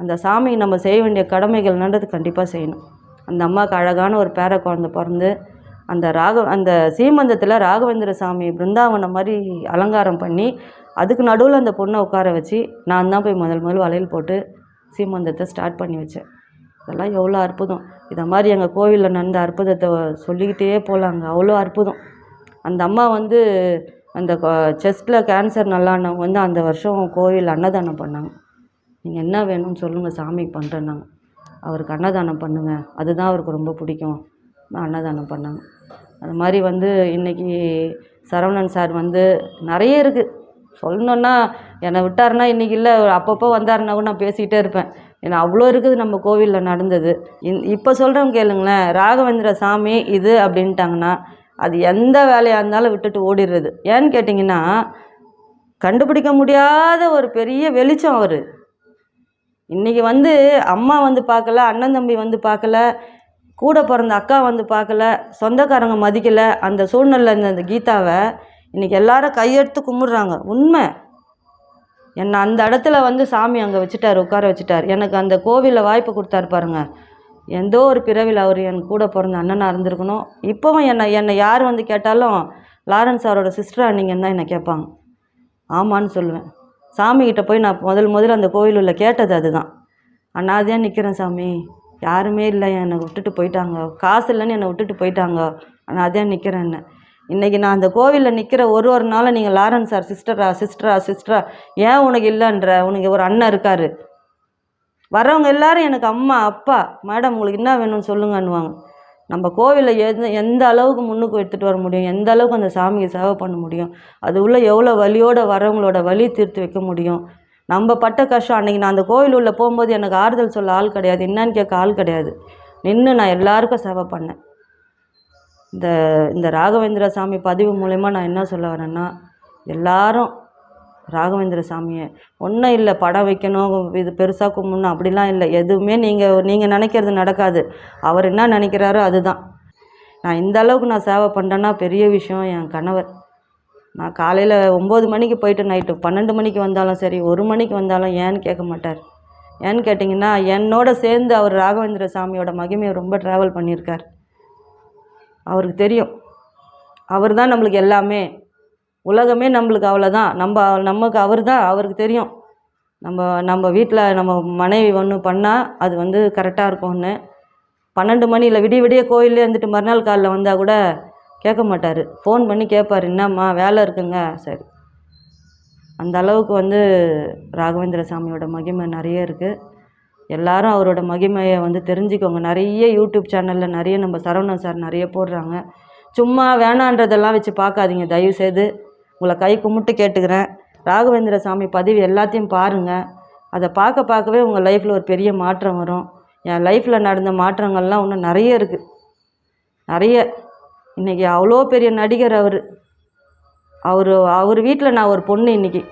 அந்த சாமிக்கு நம்ம செய்ய வேண்டிய கடமைகள்ன்றது கண்டிப்பாக செய்யணும். அந்த அம்மாவுக்கு அழகான ஒரு பேர குழந்தை பிறந்து அந்த ராக அந்த சீமந்தத்தில் ராகவேந்திர சாமி பிருந்தாவனம் மாதிரி அலங்காரம் பண்ணி அதுக்கு நடுவில் அந்த பொண்ணை உட்கார வச்சு நான் தான் போய் முதல் முதல் வளையல் போட்டு சீமந்தத்தை ஸ்டார்ட் பண்ணி வச்சேன். இதெல்லாம் எவ்வளோ அற்புதம். இதை மாதிரி எங்கள் கோவிலில் நடந்த அற்புதத்தை சொல்லிக்கிட்டே போகலாங்க அவ்வளோ அற்புதம். அந்த அம்மா வந்து அந்த செஸ்ட்டில் கேன்சர் நல்லானவங்க வந்து அந்த வருஷம் கோவில் அன்னதானம் பண்ணாங்க. நீங்கள் என்ன வேணும்னு சொல்லுங்கள் சாமிக்கு பண்ணுறேன்னாங்க அவருக்கு அன்னதானம் பண்ணுங்கள் அதுதான் அவருக்கு ரொம்ப பிடிக்கும். நான் அன்னதானம் பண்ணாங்க. அது மாதிரி வந்து இன்றைக்கி சரவணன் சார் வந்து நிறைய இருக்குது சொல்லணுன்னா என்னை விட்டாருன்னா இன்றைக்கி இல்லை அப்பப்போ வந்தாருன்னா கூட நான் பேசிக்கிட்டே இருப்பேன். ஏன்னா அவ்வளோ இருக்குது நம்ம கோவிலில் நடந்தது. இந் இப்போ சொல்கிறேன் கேளுங்களேன் ராகவேந்திர சாமி இது அப்படின்ட்டாங்கன்னா அது எந்த வேலையாக இருந்தாலும் விட்டுட்டு ஓடிடுறது. ஏன்னு கேட்டிங்கன்னா கண்டுபிடிக்க முடியாத ஒரு பெரிய வெளிச்சம் அவர். இன்றைக்கி வந்து அம்மா வந்து பார்க்கல அண்ணன் தம்பி வந்து பார்க்கல கூட பிறந்த அக்கா வந்து பார்க்கல சொந்தக்காரங்க மதிக்கலை அந்த சூழ்நிலை இருந்த அந்த கீதாவை இன்றைக்கி எல்லாரும் கையெடுத்து கும்பிட்றாங்க. உண்மை. என்னை அந்த இடத்துல வந்து சாமி அங்கே வச்சுட்டார் உட்கார வச்சுட்டார். எனக்கு அந்த கோவிலில் வாய்ப்பு கொடுத்தாரு பாருங்க. எந்தோ ஒரு பிறவில் அவர் என் கூட பிறந்த அண்ணனாக இருந்திருக்கணும். இப்போவும் என்னை என்னை யார் வந்து கேட்டாலும் லாரன்ஸ் அவரோட சிஸ்டரா நீங்கள் தான் என்னை கேட்பாங்க. ஆமான்னு சொல்லுவேன். சாமிக்கிட்ட போய் நான் முதல் முதல்ல அந்த கோவில் உள்ள கேட்டது அதுதான். அண்ணாதியாக நிற்கிறேன் சாமி? யாருமே இல்லை என்னை விட்டுட்டு போயிட்டாங்க. காசு இல்லைன்னு என்னை விட்டுட்டு போயிட்டாங்க. அண்ணாதியாக என்ன இன்றைக்கி நான் அந்த கோவிலில் நிற்கிற ஒரு ஒரு நாளும் நீங்கள் லாரன்ஸ் சார் சிஸ்டரா சிஸ்டரா சிஸ்டரா ஏன் உனக்கு இல்லைன்ற உனக்கு ஒரு அண்ணன் இருக்கார். வரவங்க எல்லாரும் எனக்கு அம்மா அப்பா மேடம் உங்களுக்கு என்ன வேணும்னு சொல்லுங்கன்னுவாங்க. நம்ம கோவிலில் எந்த எந்த அளவுக்கு முன்னுக்கு எடுத்துகிட்டு வர முடியும் எந்த அளவுக்கு அந்த சாமியை சேவை பண்ண முடியும் அது உள்ள எவ்வளோ வலியோட வரவங்களோட வலி தீர்த்து வைக்க முடியும். நம்ம பட்ட கஷ்டம் அன்றைக்கி நான் அந்த கோவில் உள்ளே போகும்போது எனக்கு ஆறுதல் சொல்ல ஆள் கிடையாது என்னன்னு கேட்க ஆள் கிடையாது. நின்று நான் எல்லாருக்கும் சேவை பண்ணேன். இந்த இந்த ராகவேந்திர சாமி பதிவு மூலயமா நான் என்ன சொல்ல வரேன்னா எல்லாரும் ராகவேந்திர சாமியை ஒன்றும் இல்லை படம் வைக்கணும் இது பெருசாக கும்பிடணும் அப்படிலாம் இல்லை. எதுவுமே நீங்கள் நீங்கள் நினைக்கிறது நடக்காது. அவர் என்ன நினைக்கிறாரோ அதுதான். நான் இந்த அளவுக்கு நான் சேவை பண்ணுறேன்னா பெரிய விஷயம் என் கணவர். நான் காலையில் ஒம்பது மணிக்கு போயிட்டு நைட்டு பன்னெண்டு மணிக்கு வந்தாலும் சரி ஒரு மணிக்கு வந்தாலும் ஏன்னு கேட்க மாட்டார். ஏன்னு கேட்டிங்கன்னா என்னோட சேர்ந்து அவர் ராகவேந்திர சாமியோட மகிமையை ரொம்ப ட்ராவல் பண்ணியிருக்கார். அவருக்கு தெரியும். அவர் தான் நம்மளுக்கு எல்லாமே. உலகமே நம்மளுக்கு அவ்வளோதான் நம்ம நமக்கு அவர் தான் அவருக்கு தெரியும். நம்ம நம்ம வீட்டில் நம்ம மனைவி ஒன்று பண்ணால் அது வந்து கரெக்டாக இருக்கும்னு. பன்னெண்டு மணியில் விடிய விடிய கோயிலே இருந்துட்டு மறுநாள் காலில் வந்தால் கூட கேட்க மாட்டார். ஃபோன் பண்ணி கேட்பார். என்னம்மா வேலை இருக்குங்க. சரி. அந்த அளவுக்கு வந்து ராகவேந்திர சாமியோட மகிமை நிறைய இருக்குது எல்லாரும் அவரோட மகிமையை வந்து தெரிஞ்சுக்கோங்க. நிறைய யூடியூப் சேனலில் நிறைய நம்ம சரவணன் சார் நிறைய போடுறாங்க. சும்மா வேணான்றதெல்லாம் வச்சு பார்க்காதீங்க. தயவுசெய்து உங்களை கை கும்பிட்டு கேட்டுக்கிறேன். ராகவேந்திர சாமி பதிவு எல்லாத்தையும் பாருங்கள் அதை பார்க்க பார்க்கவே உங்கள் லைஃப்பில் ஒரு பெரிய மாற்றம் வரும். என் லைஃப்பில் நடந்த மாற்றங்கள்லாம் இன்னும் நிறைய இருக்குது நிறைய. இன்றைக்கி அவ்வளோ பெரிய நடிகர் அவர். அவர் அவர் வீட்டில் நான் ஒரு பொண்ணு இன்றைக்கி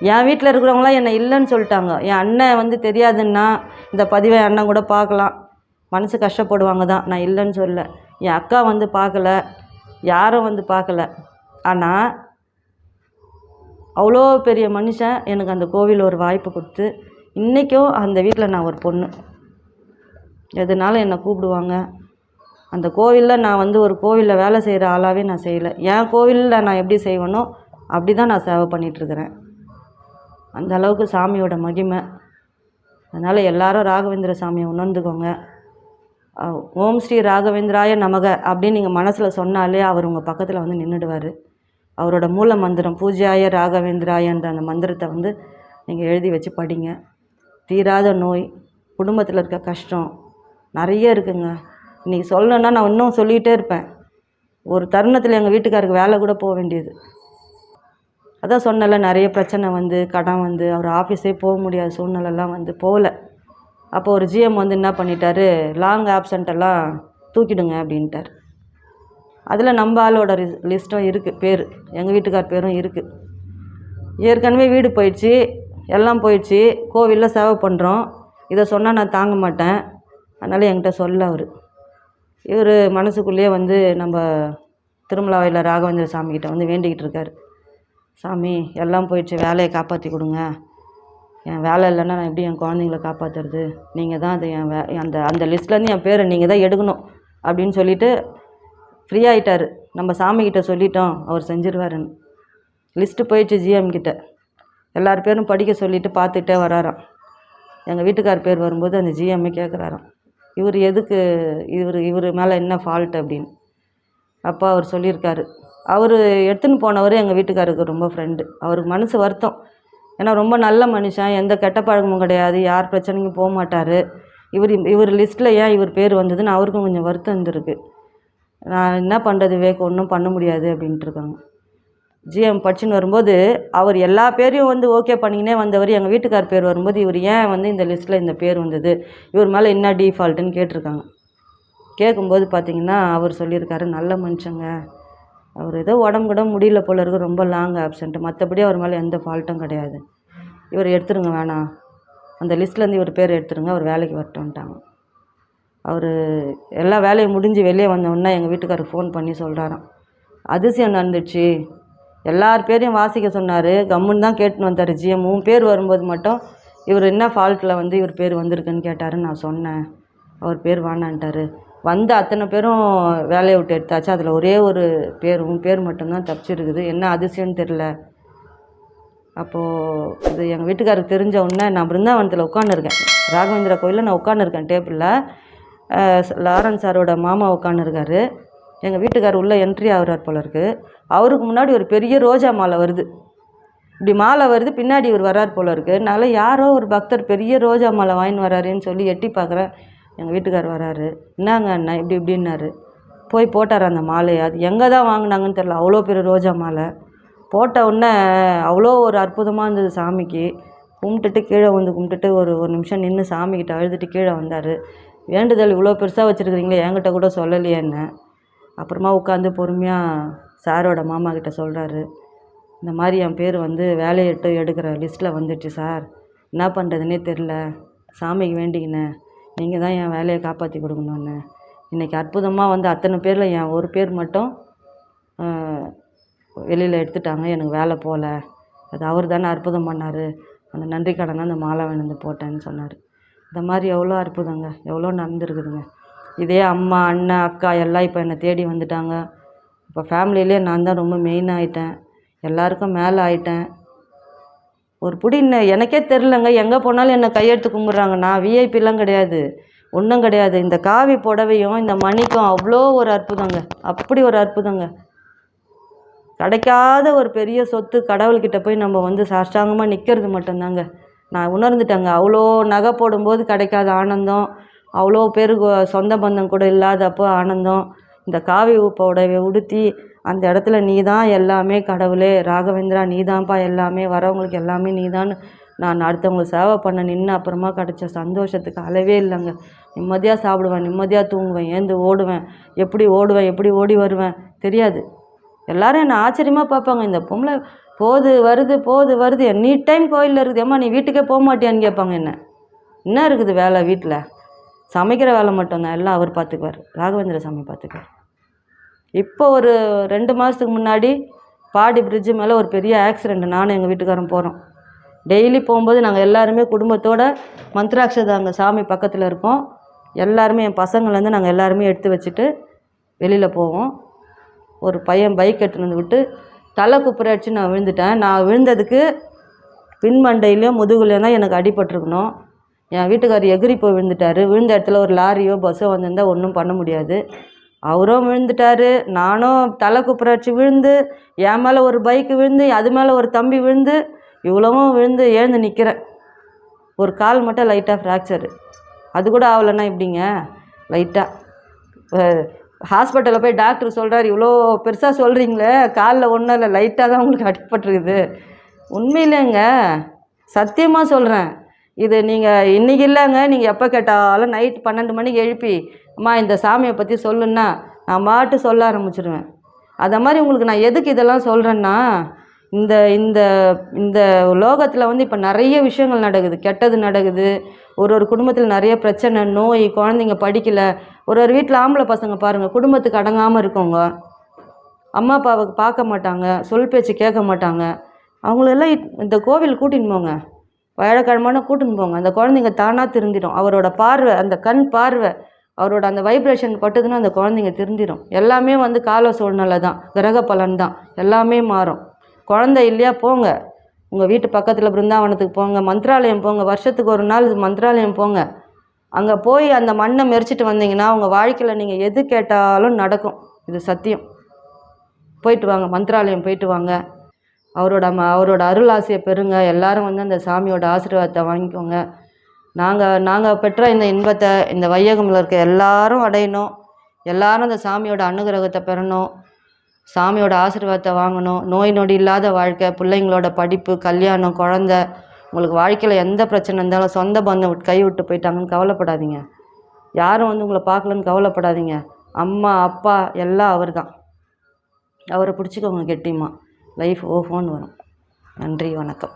என் வீட்டில் இருக்கிறவங்களாம் என்னை இல்லைன்னு சொல்லிட்டாங்க. என் அண்ணன் வந்து தெரியாதுன்னா இந்த பதிவை என் அண்ணன் கூட பார்க்கலாம். மனசு கஷ்டப்படுவாங்க தான். நான் இல்லைன்னு சொல்ல என் அக்கா வந்து பார்க்கல. யாரும் வந்து பார்க்கல. ஆனால் அவ்வளோ பெரிய மனுஷன் எனக்கு அந்த கோவில் ஒரு வாய்ப்பு கொடுத்து இன்றைக்கும் அந்த வீட்டில் நான் ஒரு பொண்ணு. எதுனாலும் என்னை கூப்பிடுவாங்க? அந்த கோவிலில் நான் வந்து ஒரு கோவிலில் வேலை செய்கிற ஆளாகவே நான் செய்யலை. என் கோவிலில் நான் எப்படி செய்வேனோ அப்படி தான் நான் சேவை பண்ணிகிட்ருக்கிறேன் அந்த அளவுக்கு சாமியோட மகிமை. அதனால் எல்லாரும் ராகவேந்திர சாமியை உணர்ந்துக்கோங்க. ஓம் ஸ்ரீ ராகவேந்திராய நமக அப்படின்னு நீங்கள் மனசில் சொன்னாலே அவர் உங்கள் பக்கத்தில் வந்து நின்றுடுவார் அவரோட மூல மந்திரம் பூஜையாய ராகவேந்திராயன்ற அந்த மந்திரத்தை வந்து நீங்கள் எழுதி வச்சு படிங்க. தீராத நோய் குடும்பத்தில் இருக்க கஷ்டம் நிறைய இருக்குங்க. இன்றைக்கி சொல்லணுன்னா நான் இன்னும் சொல்லிகிட்டே இருப்பேன். ஒரு தருணத்தில் எங்கள் வீட்டுக்காருக்கு வேலை கூட போக வேண்டியது. அதான் சொன்னல நிறைய பிரச்சனை வந்து கடன் வந்து அவர் ஆஃபீஸே போக முடியாத சூழ்நிலைலாம் வந்து போகல. அப்போ ஒரு ஜிஎம் வந்து என்ன பண்ணிட்டாரு லாங் ஆப்சண்ட்டெல்லாம் தூக்கிடுங்க அப்படின்ட்டார். அதில் நம்ம ஆளோட லிஸ்ட்டும் இருக்குது பேர் எங்கள் வீட்டுக்கார் பேரும் இருக்குது ஏற்கனவே வீடு போயிடுச்சு எல்லாம் போயிடுச்சு கோவிலில் சேவை பண்ணுறோம் இதை சொன்னால் நான் தாங்க மாட்டேன். அதனால் என்கிட்ட சொல்ல அவர். இவர் மனசுக்குள்ளேயே வந்து நம்ம திருமலாவையில் ராகவேந்திர சாமிக்கிட்ட வந்து வேண்டிக்கிட்டு இருக்காரு. சாமி எல்லாம் போயிடுச்சு வேலையை காப்பாற்றி கொடுங்க. என் வேலை இல்லைன்னா நான் எப்படி என் குழந்தைங்கள காப்பாற்றுறது நீங்கள் தான் அது என் வே அந்த அந்த லிஸ்ட்லேருந்து என் பேரை நீங்கள் தான் எடுக்கணும் அப்படின்னு சொல்லிட்டு ஃப்ரீ ஆகிட்டார் நம்ம சாமிக்கிட்ட சொல்லிட்டோம் அவர் செஞ்சிருவாருன்னு. லிஸ்ட்டு போயிடுச்சு ஜிஎம் கிட்ட. எல்லார் பேரும் படிக்க சொல்லிவிட்டு பார்த்துட்டே வராராம். எங்கள் வீட்டுக்கார் பேர் வரும்போது அந்த ஜிஎம்மை கேட்குறாராம் இவர் எதுக்கு இவர் இவர் மேலே என்ன ஃபால்ட் அப்படின்னு. அப்போ அவர் சொல்லியிருக்காரு அவர் எடுத்துன்னு போனவர் எங்கள் வீட்டுக்காருக்கு ரொம்ப ஃப்ரெண்டு அவருக்கு மனசு வருத்தம். ஏன்னா ரொம்ப நல்ல மனுஷன். எந்த கெட்ட பழக்கமும் கிடையாது. யார் பிரச்சனைக்கும் போக மாட்டார். இவர் இவர் லிஸ்ட்டில் ஏன் இவர் பேர் வந்ததுன்னு அவருக்கும் கொஞ்சம் வருத்தம் இருந்திருக்கு. நான் என்ன பண்ணுறது வேக் ஒன்றும் பண்ண முடியாது அப்படின்ட்டு இருக்காங்க. ஜிஎம் படிச்சுன்னு வரும்போது அவர் எல்லா பேரையும் வந்து ஓகே பண்ணிக்கினே வந்தவர் எங்கள் வீட்டுக்கார் பேர் வரும்போது இவர் ஏன் வந்து இந்த லிஸ்ட்டில் இந்த பேர் வந்தது? இவர் மேலே என்ன டிஃபால்ட்டுன்னு கேட்டிருக்காங்க. கேட்கும்போது பார்த்தீங்கன்னா அவர் சொல்லியிருக்காரு நல்ல மனுஷங்க. அவர் ஏதோ உடம்பு கூட முடியல போல இருக்கு ரொம்ப லாங் ஆப்சண்ட்டு மற்றபடி அவர் மேலே எந்த ஃபால்ட்டும் கிடையாது. இவர் எடுத்துருங்க வேணாம் அந்த லிஸ்ட்லேருந்து இவர் பேர் எடுத்துருங்க அவர் வேலைக்கு வரட்டோன்ட்டாங்க அவர் எல்லா வேலையும் முடிஞ்சு வெளியே வந்தோடனே எங்கள் வீட்டுக்காரருக்கு ஃபோன் பண்ணி சொல்கிறாராம் அதிசயம் நடந்துச்சு. எல்லார் பேரையும் வாசிக்க சொன்னார். கம்முன்னு தான் கேட்டுன்னு வந்தார் ஜிஎம் உன் பேர் வரும்போது மட்டும் இவர் என்ன ஃபால்ட்டில் வந்து இவர் பேர் வந்திருக்குன்னு கேட்டாருன்னு நான் சொன்னேன். அவர் பேர் வேணான்ட்டார். வந்த அத்தனை பேரும் வேலையை விட்டு எடுத்தாச்சு. அதில் ஒரே ஒரு பேர் உன் பேர் மட்டும்தான் தப்பிச்சிருக்குது. என்ன அதிசயம்னு தெரில அப்போது இது எங்கள் வீட்டுக்காரருக்கு தெரிஞ்ச உடனே நான் பிருந்தாவனத்தில் உட்காந்துருக்கேன் ராகவேந்திர கோயிலில் நான் உட்காந்துருக்கேன் டேபிளில். லாரன்ஸ் சாரோட மாமா உட்காந்துருக்காரு எங்கள் வீட்டுக்கார் உள்ளே என்ட்ரி ஆகுறார் போல இருக்குது அவருக்கு முன்னாடி ஒரு பெரிய ரோஜா மாலை வருது. இப்படி மாலை வருது பின்னாடி இவர் வரார் போல இருக்குது நல்லா யாரோ ஒரு பக்தர் பெரிய ரோஜா மாலை வாங்கின்னு வராருன்னு சொல்லி எட்டி பார்க்குறேன். எங்கள் வீட்டுக்கார் வராரு. என்னங்க அண்ணா? இப்படி இப்படின்னாரு. போய் போட்டார் அந்த மாலையை. அது எங்கே தான் வாங்கினாங்கன்னு தெரில அவ்வளோ பெரிய ரோஜா மாலை. போட்ட உடனே அவ்வளோ ஒரு அற்புதமாக இருந்தது சாமிக்கு. கும்பிட்டுட்டு கீழே வந்து கும்பிட்டுட்டு ஒரு ஒரு நிமிஷம் நின்று சாமிக்கிட்ட அழுதுட்டு கீழே வந்தார். வேண்டுதல் இவ்வளோ பெருசாக வச்சுருக்கிறீங்களே. என்கிட்ட கூட சொல்லலையே என்ன? அப்புறமா உட்காந்து பொறுமையாக சாரோட மாமா கிட்ட சொல்கிறாரு இந்த மாதிரி என் பேர் வந்து வேலையிட்டு எடுக்கிற லிஸ்ட்டில் வந்துடுச்சு சார். என்ன பண்ணுறதுனே தெரில சாமிக்கு வேண்டிக்கினேன். நீங்கள் தான் என் வேலையை காப்பாற்றி கொடுக்கணுன்னு இன்றைக்கி அற்புதமாக வந்து அத்தனை பேரில் என் ஒரு பேர் மட்டும் வெளியில் எடுத்துட்டாங்க. எனக்கு வேலை போகல அது அவர் தானே அற்புதம் பண்ணார். அந்த நன்றி கடனை அந்த மாலை வேணுந்து போட்டேன்னு சொன்னார். இந்த மாதிரி எவ்வளோ அற்புதங்க. எவ்வளோ நடந்துருக்குதுங்க. இதே அம்மா அண்ணன் அக்கா எல்லாம் இப்போ என்னை தேடி வந்துட்டாங்க. இப்போ ஃபேமிலியிலே நான் தான் ரொம்ப மெயின் ஆகிட்டேன் எல்லாருக்கும் மேலே ஆகிட்டேன் ஒரு புடி எனக்கே தெரிலங்க எங்கே போனாலும் என்னை கையெடுத்து கும்பிட்றாங்க. நான் விஐபிலாம் கிடையாது. ஒன்றும் கிடையாது. இந்த காவி புடவையும் இந்த மணிக்கும் அவ்வளோ ஒரு அற்புதங்க. அப்படி ஒரு அற்புதங்க. கிடைக்காத ஒரு பெரிய சொத்து கடவுள்கிட்ட போய் நம்ம வந்து சாஷ்டாங்கமாக நிற்கிறது மட்டும்தாங்க. நான் உணர்ந்துட்டேங்க. அவ்வளோ நகை போடும்போது கிடைக்காத ஆனந்தம். அவ்வளோ பேர் சொந்த பந்தம் கூட இல்லாதப்போ ஆனந்தம். இந்த காவி புடவை உடுத்தி அந்த இடத்துல நீ தான் எல்லாமே கடவுளே ராகவேந்திரா நீ தான்ப்பா எல்லாமே வரவங்களுக்கு எல்லாமே நீ தான் நான் அடுத்தவங்களுக்கு சேவை பண்ண நின்று அப்புறமா கிடச்ச சந்தோஷத்துக்கு அளவே இல்லைங்க. நிம்மதியாக சாப்பிடுவேன் நிம்மதியாக தூங்குவேன் ஏந்து ஓடுவேன். எப்படி ஓடுவேன் எப்படி ஓடி வருவேன் தெரியாது. எல்லாரும் என்னை ஆச்சரியமாக பார்ப்பாங்க. இந்த பொம்பளை போது வருது போது வருது. எனி டைம் கோயிலில் இருக்குது. ஏம்மா நீ வீட்டுக்கே போக மாட்டியான்னு கேட்பாங்க என்ன. என்ன இருக்குது வேலை வீட்டில்? சமைக்கிற வேலை மட்டும்தான். எல்லாம் அவர் பார்த்துக்குவார். ராகவேந்திர சாமி பார்த்துக்குவார். இப்போ ஒரு ரெண்டு மாதத்துக்கு முன்னாடி பாடி பிரிட்ஜு மேலே ஒரு பெரிய ஆக்சிடெண்ட் நானும் எங்கள் வீட்டுக்காரன் போகிறோம் டெய்லி போகும்போது நாங்கள் எல்லாருமே குடும்பத்தோட மந்த்ராட்சதை அங்கே சாமி பக்கத்தில் இருக்கோம். எல்லாருமே என் பசங்கள்லேருந்து நாங்கள் எல்லாருமே எடுத்து வச்சுட்டு வெளியில் போவோம். ஒரு பையன் பைக் எடுத்துன்னு வந்து விட்டு தலை குப்புற அடித்து நான் விழுந்துட்டேன். நான் விழுந்ததுக்கு பின்மண்டையிலையும் முதுகுலையும் தான் எனக்கு அடிபட்டிருக்கணும். என் வீட்டுக்காரர் எகிரி போய் விழுந்துட்டாரு. விழுந்த இடத்துல ஒரு லாரியோ பஸ்ஸோ வந்திருந்தா ஒன்றும் பண்ண முடியாது. அவரும் விழுந்துட்டாரு. நானும் தலை குப்புற அடித்து விழுந்து என் மேலே ஒரு பைக்கு விழுந்து அது மேலே ஒரு தம்பி விழுந்து இவ்வளவும் விழுந்து எழுந்து நிற்கிறேன் ஒரு கால் மட்டும் லைட்டாக ஃப்ராக்சரு அது கூட ஆகலைன்னா இப்படிங்க லைட்டாக ஹாஸ்பிட்டலில் போய் டாக்டர் சொல்கிறார் இவ்வளோ பெருசாக சொல்கிறீங்களே காலில் ஒன்றும் இல்லை லைட்டாக தான் உங்களுக்கு அடிபட்டிருக்குது. உண்மையிலேங்க சத்தியமாக சொல்கிறேன் இது நீங்கள் இன்றைக்கி இல்லைங்க நீங்கள் எப்போ கேட்டாலும் நைட் பன்னெண்டு மணிக்கு எழுப்பி அம்மா இந்த சாமியை பற்றி சொல்லுன்னா நான் பாட்டு சொல்ல ஆரம்பிச்சிடுவேன் அதை மாதிரி உங்களுக்கு நான் எதுக்கு இதெல்லாம் சொல்கிறேன்னா இந்த இந்த இந்த லோகத்தில் வந்து இப்போ நிறைய விஷயங்கள் நடக்குது. கெட்டது நடக்குது. ஒரு ஒரு குடும்பத்தில் நிறைய பிரச்சனை நோய் குழந்தைங்க படிக்கலை. ஒரு ஒரு வீட்டில் ஆம்பளை பசங்க பாருங்கள் குடும்பத்துக்கு அடங்காமல் இருக்கவங்க. அம்மா அப்பாவை பார்க்க மாட்டாங்க சொல் பேச்சு கேட்க மாட்டாங்க. அவங்களெல்லாம் இந்த கோவில் கூட்டின்னு போங்க. வியாழக்கிழமான கூட்டின்னு போங்க. அந்த குழந்தைங்க தானாக திருந்திடும். அவரோட பார்வை அந்த கண் பார்வை அவரோட அந்த வைப்ரேஷன் பட்டுதுன்னா அந்த குழந்தைங்க திருந்திடும் எல்லாமே வந்து கால சூழ்நிலை தான். கிரக பலன் தான். எல்லாமே மாறும். குழந்தை இல்லையா போங்க. உங்கள் வீட்டு பக்கத்தில் பிருந்தாவனத்துக்கு போங்க. மந்திராலயம் போங்க. வருஷத்துக்கு ஒரு நாள் மந்திராலயம் போங்க. அங்கே போய் அந்த மண்ணை மெரிச்சிட்டு வந்தீங்கன்னா உங்கள் வாழ்க்கையில் நீங்கள் எது கேட்டாலும் நடக்கும். இது சத்தியம். போயிட்டு வாங்க. மந்த்ராலயம் போயிட்டு வாங்க. அவரோட ம அவரோட அருள் ஆசையை பெறுங்க. எல்லாரும் வந்து அந்த சாமியோட ஆசீர்வாதத்தை வாங்கிக்கோங்க. நாங்கள் நாங்கள் பெற்ற இந்த இன்பத்தை இந்த வையகமில் இருக்க எல்லாரும் அடையணும். எல்லாரும் அந்த சாமியோட அனுகிரகத்தை பெறணும். சாமியோட ஆசீர்வாதத்தை வாங்கணும். நோய் நொடி இல்லாத வாழ்க்கை பிள்ளைங்களோட படிப்பு கல்யாணம் குழந்த. உங்களுக்கு வாழ்க்கையில் எந்த பிரச்சனை இருந்தாலும் சொந்த பந்தம் விட்டு கை விட்டு போயிட்டாங்கன்னு கவலைப்படாதீங்க. யாரும் வந்து உங்களை பார்க்கலன்னு கவலைப்படாதீங்க. அம்மா அப்பா எல்லாம் அவர் தான் அவரை பிடிச்சிக்கோங்க கெட்டியமாக லைஃப் ஓஹோன்னு வரும். நன்றி வணக்கம்.